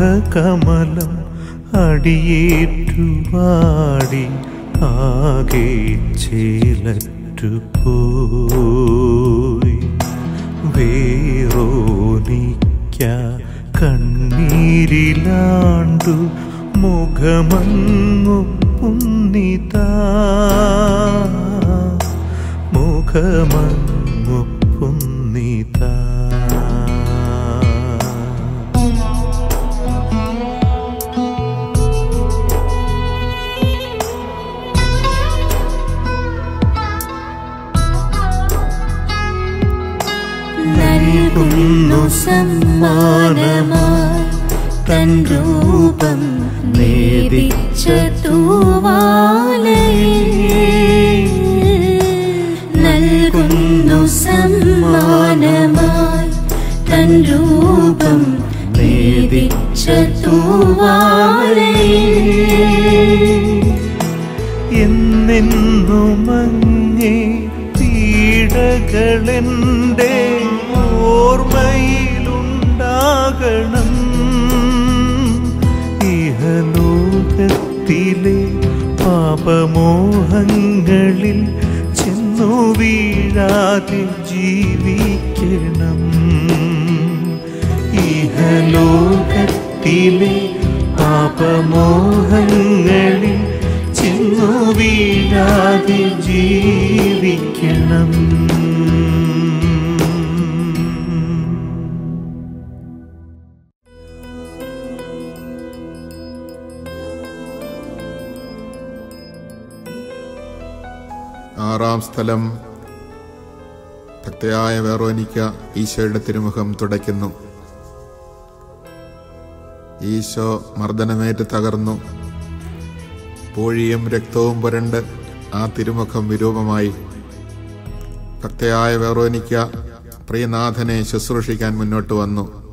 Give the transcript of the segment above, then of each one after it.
മുഖകമലം അടിയേറ്റുപാടി ആകെ ചേലറ്റുപോയി. വേറോനിക്ക കണ്ണീരിലാണ്ടു മുഖമങ്ങു പുന്നിത. മുഖമങ്ങു നൽകുന്നു സമ്മാനമായി തൻ രൂപം നേദിച്ച നൽകുന്നു സമ്മാനമായി തൻ രൂപം നേദിച്ച എന്നെന്നും എന്നെന്നുമങ്ങേ പീഡകളെന്റെ ഓർമ്മയിലുണ്ടാകണം ഇഹലോകത്തിലെ പാപമോഹങ്ങളിൽ ചെന്നു വീഴാതെ ജീവിക്കണം. ഇഹലോകത്തിലെ പാപമോഹങ്ങളിൽ ചെന്നു വീഴാതെ ജീവിക്കണം. ആറാം സ്ഥലം. ഭക്തയായ വേറോനിക്ക ഈശോയുടെ തിരുമുഖം തുടയ്ക്കുന്നു. ഈശോ മർദ്ദനമേറ്റ് തകർന്നു. പൂഴിയും രക്തവും പുരണ്ട് ആ തിരുമുഖം വിരൂപമായി. ഭക്തയായ വേറോനിക്ക പ്രിയനാഥനെ ശുശ്രൂഷിക്കാൻ മുന്നോട്ട് വന്നു.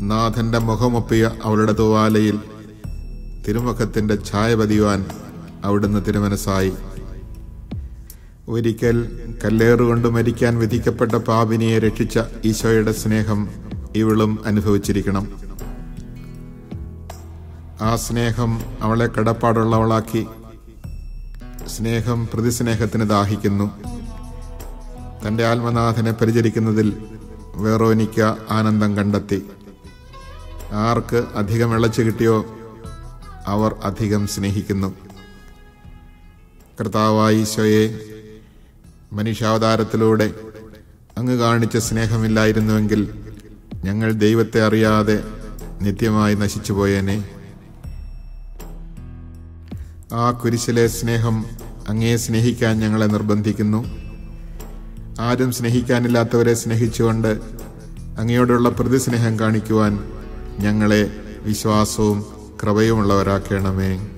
നാഥന്റെ മുഖമൊപ്പിയ അവളുടെ തൂവാലയിൽ തിരുമുഖത്തിന്റെ ഛായ പതിയുവാൻ അവിടുന്ന് തിരുമനസായി ഒരിക്കൽ കല്ലേറുകൊണ്ട് മരിക്കാൻ വിധിക്കപ്പെട്ട പാപിനിയെ രക്ഷിച്ച ഈശോയുടെ സ്നേഹം ഇവളും അനുഭവിച്ചിരിക്കണം. ആ സ്നേഹം അവളെ കടപ്പാടുള്ളവളാക്കി. സ്നേഹം പ്രതിസ്നേഹത്തിന് ദാഹിക്കുന്നു. തന്റെ ആത്മനാഥനെ പരിചരിക്കുന്നതിൽ വേറോനിക്ക ആനന്ദം കണ്ടെത്തി. ആർക്ക് അധികം ഇളച്ചു കിട്ടിയോ അവർ അധികം സ്നേഹിക്കുന്നു. കർത്താവായ ഈശോയെ മനുഷ്യാവതാരത്തിലൂടെ അങ്ങ് കാണിച്ച സ്നേഹമില്ലായിരുന്നുവെങ്കിൽ ഞങ്ങൾ ദൈവത്തെ അറിയാതെ നിത്യമായി നശിച്ചു പോയേനെ. ആ കുരിശിലെ സ്നേഹം അങ്ങയെ സ്നേഹിക്കാൻ ഞങ്ങളെ നിർബന്ധിക്കുന്നു. ആരും സ്നേഹിക്കാനില്ലാത്തവരെ സ്നേഹിച്ചുകൊണ്ട് അങ്ങയോടുള്ള പ്രതിസ്നേഹം കാണിക്കുവാൻ ഞങ്ങളെ വിശ്വാസവും കൃപയുമുള്ളവരാക്കണമേ.